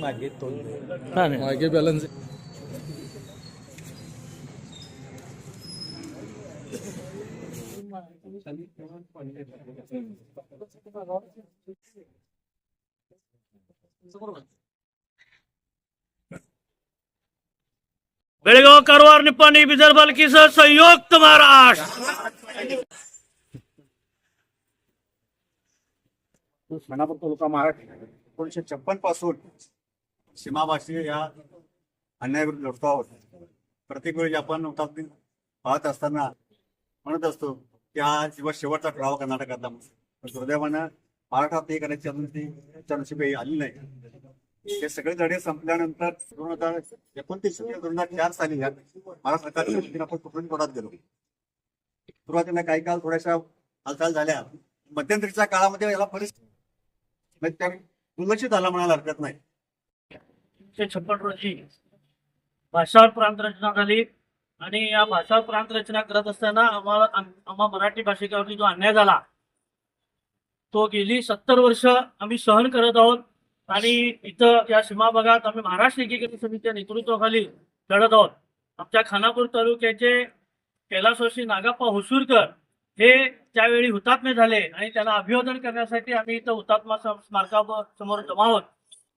मागे तो मागे बॅलन्स बेळगाव कारवार निप्पाणी विदर्भ हलकीसह संयुक्त महाराष्ट्र. खानापूर तालुका महाराष्ट्र एकोणीशे छप्पनपासून सीमाभाषी या अन्यायाविरुद्ध लढतो आहोत. प्रत्येक वेळी आपण हुतात्मा पाहत असताना म्हणत असतो की हा जीवा शेवटचा ठराव कर्नाटकातला म्हणून. पण दुर्दैवानं महाराष्ट्रात ते करण्याची अजून ती नशिबी आली नाही. हे सगळे धडे संपल्यानंतर दोन हजार एकोणतीस दोन हजार चार साली या महाराष्ट्र सरकारच्या वतीने आपण सुप्रीम कोर्टात गेलो? सुरुवातीला काही काळ थोड्याशा हालचाल झाल्या. मध्यंतरीच्या काळामध्ये याला परिस्थिती दुर्लक्षित झाला म्हणायला हरकत नाही. एकशे छप्पन रोजी भाषा प्रांत रचना झाली आणि या भाषावर प्रांत रचना करत असताना आम्हाला आम्हा मराठी भाषिकावरती जो अन्याय झाला तो गेली सत्तर वर्ष आम्ही सहन करत आहोत आणि इथं या सीमा भागात आम्ही महाराष्ट्र एकीकरण समितीच्या नेतृत्वाखाली लढत आहोत. आमच्या खानापूर तालुक्याचे कैलासवासी नागाप्पा हुसूरकर हे त्यावेळी हुतात्मे झाले आणि त्यांना अभिवादन करण्यासाठी आम्ही इथं हुतात्मा स्मारकासमोर जमा आहोत.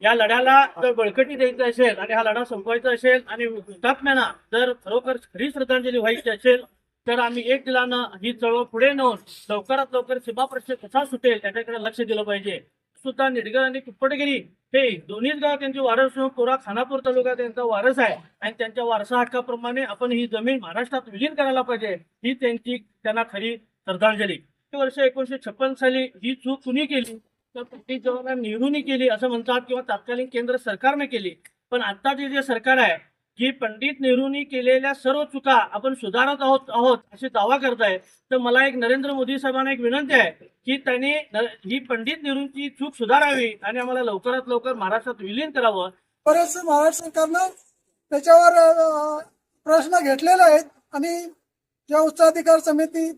या लढ्याला जर बळकटी द्यायचं असेल आणि हा लढा संपवायचा असेल आणि हुतात्म्यांना जर खरोखर खरी श्रद्धांजली व्हायची असेल तर आम्ही एक दिलानं ही चळवळ पुढे नेऊन लवकरात लवकर सीमा प्रश्न कसा सुटेल त्याच्याकडे लक्ष दिलं पाहिजे. सुद्धा निडगर आणि कुप्पटगिरी हे दोन्हीच गाव त्यांचे वारस असून कोरा खानापूर तालुका त्यांचा वारस आहे आणि त्यांच्या वारसा हक्काप्रमाणे आपण ही जमीन महाराष्ट्रात विलीन करायला पाहिजे. ही त्यांची त्यांना खरी श्रद्धांजली वर्ष एकोणीशे छप्पन साली ही चूक कुणी केली? तर पंडित जवाहरलाल नेहरूंनी केली असं म्हणतात किंवा तत्कालीन केंद्र सरकारने केली. पण आत्ताचे जे सरकार आहे की पंडित नेहरूंनी केलेल्या सर्व चुका आपण सुधारत आहोत आहोत असे दावा करताय. तर मला एक नरेंद्र मोदी साहेबांना एक विनंती आहे की त्यांनी ही पंडित नेहरूंची चूक सुधारावी आणि आम्हाला लवकरात लवकर महाराष्ट्रात विलीन करावं. बरेच महाराष्ट्र सरकारनं त्याच्यावर प्रश्न घेतलेले आहेत. आणि ज्या उच्चाधिकार समिती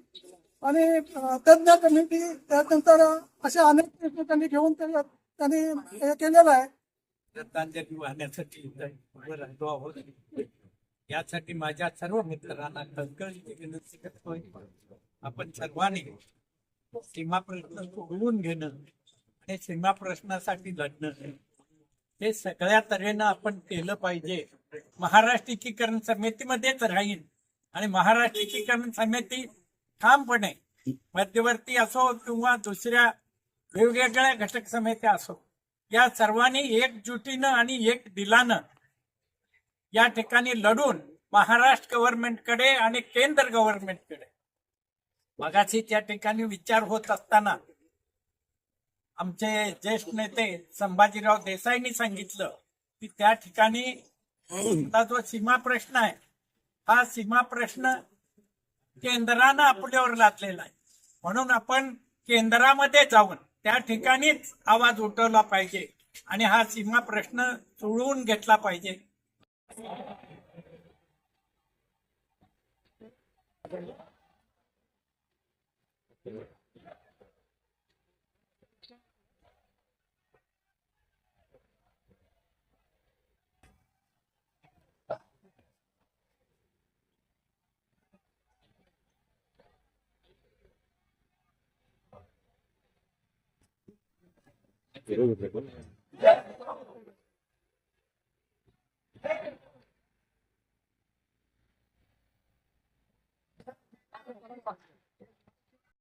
आणि तज्ज्ञ कमिटी त्यानंतर असे अनेक प्रश्न त्यांनी घेऊन त्यांनी हे केलेलं आहे. रत्नांजली वाहण्यासाठी इथं उभं आहोत. यासाठी माझ्या सर्व मित्रांना कळकळीची विनंती करतोय आपण सर्वांनी सीमा प्रश्न सोडवून घेणं आणि सीमा प्रश्नासाठी लढणं हे सगळ्या तऱ्हेनं आपण केलं पाहिजे. महाराष्ट्र एकीकरण समितीमध्येच राहील आणि महाराष्ट्र एकीकरण समिती ठामपणे मध्यवर्ती असो किंवा दुसऱ्या वेगवेगळ्या घटक समित्या असो या सर्वांनी एकजुटीनं आणि एक दिलानं या ठिकाणी लढून महाराष्ट्र गव्हर्नमेंटकडे आणि केंद्र गव्हर्नमेंटकडे मगाशी त्या ठिकाणी विचार होत असताना आमचे ज्येष्ठ नेते संभाजीराव देसाईंनी सांगितलं की त्या ठिकाणी जो सीमा प्रश्न आहे हा सीमा प्रश्न केंद्रानं आपल्यावर लादलेला आहे. म्हणून आपण केंद्रामध्ये जाऊन त्या ठिकाणीच आवाज उठवला पाहिजे आणि हा सीमा प्रश्न चुळवून घेतला पाहिजे. Quiero que te Thank you.